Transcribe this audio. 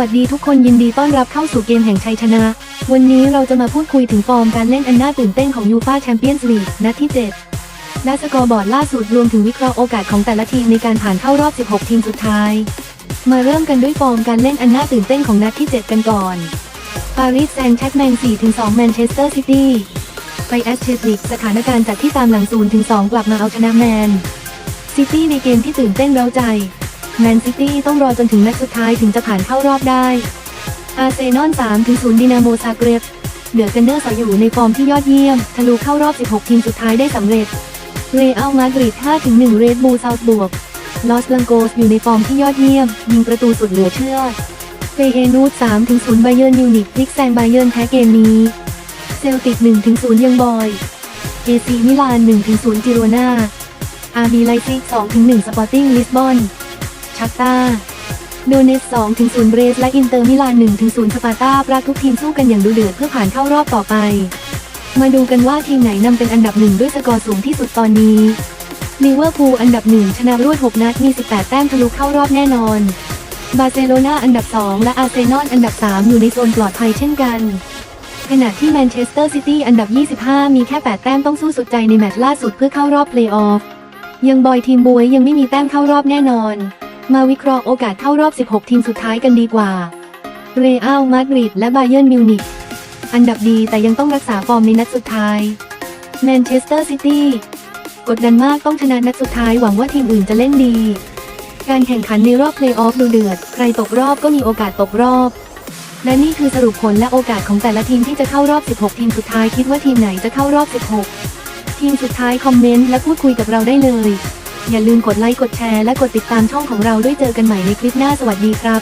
วัสดีทุกคนยินดีต้อนรับเข้าสู่เกมแห่งชัยชนะ วันนี้เราจะมาพูดคุยถึงฟอร์มการเล่นอันน่าตื่นเต้นของยูฟาแชมเปี้ยนส์ลีกนัดที่ 7 และสกอร์บอร์ดล่าสุดรวมถึงวิเคราะห์โอกาสของแต่ละทีมในการผ่านเข้ารอบ 16 ทีมสุดท้าย มาเริ่มกันด้วยฟอร์มการเล่นอันน่าตื่นเต้นของนัดที่ 7 กันก่อน ปารีสแซงต์แชร์แมง4-2 แมนเชสเตอร์ซิตี้ ไปแอสเชสลิกสถานการณ์จากที่ตามหลัง 0-2 กลับมาเอาชนะแมน ซิตี้ในเกมที่ตื่นเต้นเร้าใจ แมนซิตี้ต้องรอจนถึงนัดสุดท้ายถึงจะผ่านเข้ารอบได้ อาร์เซนอล3ถึง0ดินาโมซาเกร็บเหลือกันเดอร์สอยู่ในฟอร์มที่ยอดเยี่ยม ทะลุเข้ารอบ 16 ทีมสุดท้ายได้สำเร็จ เรอัลมาดริด5ถึง1เรดบูลซาท์บวก ลอสเบงโกสอยู่ในฟอร์มที่ยอดเยี่ยม ยิงประตูสุดเหลือเชื่อเฟเอนูด3ถึง0ไบเยิร์นยูนิคพลิกแซงไบเยิร์นแพ้เกมนี้ เซลติก1ถึง0ยังบอยเอซีมิลาน1ถึง0จิโรนาอาร์บีไลซิก2ถึง1สปอร์ติ้งลิสบอน ชักตาโดเนส2ถึง0เบรสและอินเตอร์มิลาน1ถึง0สปาร์ตาปรากทุกทีมสู้กันอย่างดุเดือดเพื่อผ่านเข้ารอบต่อไป มาดูกันว่าทีมไหนนำเป็นอันดับหนึ่งด้วยสกอร์สูงที่สุดตอนนี้ลิเวอร์พูลอันดับหนึ่งชนะรวด 6 นัดมี 18 แต้มทะลุเข้ารอบแน่นอน บาร์เซโลนาอันดับ 2 และอาร์เซนอลอันดับ 3 อยู่ในโซนปลอดภัยเช่นกัน ขณะที่แมนเชสเตอร์ซิตี้อันดับ 25 มีแค่ 8 แต้มต้องสู้สุดใจในแมตช์ล่าสุดเพื่อเข้ารอบเพลย์ออฟยังบอยทีมบวยยังไม่มีแต้มเข้ารอบแน่นอน มาวิเคราะห์โอกาสเข้ารอบ 16 ทีมสุดท้ายกันดีกว่า เรอัลมาดริดและบาเยิร์นมิวนิกอันดับดีแต่ยังต้องรักษาฟอร์มในนัดสุดท้าย แมนเชสเตอร์ซิตี้กดดันมากต้องชนะนัดสุดท้ายหวังว่าทีมอื่นจะเล่นดี การแข่งขันในรอบเพลย์ออฟดูเดือด ใครตกรอบก็มีโอกาสตกรอบ และนี่คือสรุปผลและโอกาสของแต่ละทีมที่จะเข้ารอบ 16 ทีมสุดท้ายคิดว่าทีมไหนจะเข้ารอบ 16 ทีมสุดท้ายคอมเมนต์และพูดคุยกับเราได้เลย อย่าลืมกดไลค์กดแชร์และกดติดตามช่องของเราด้วยเจอกันใหม่ในคลิปหน้าสวัสดีครับ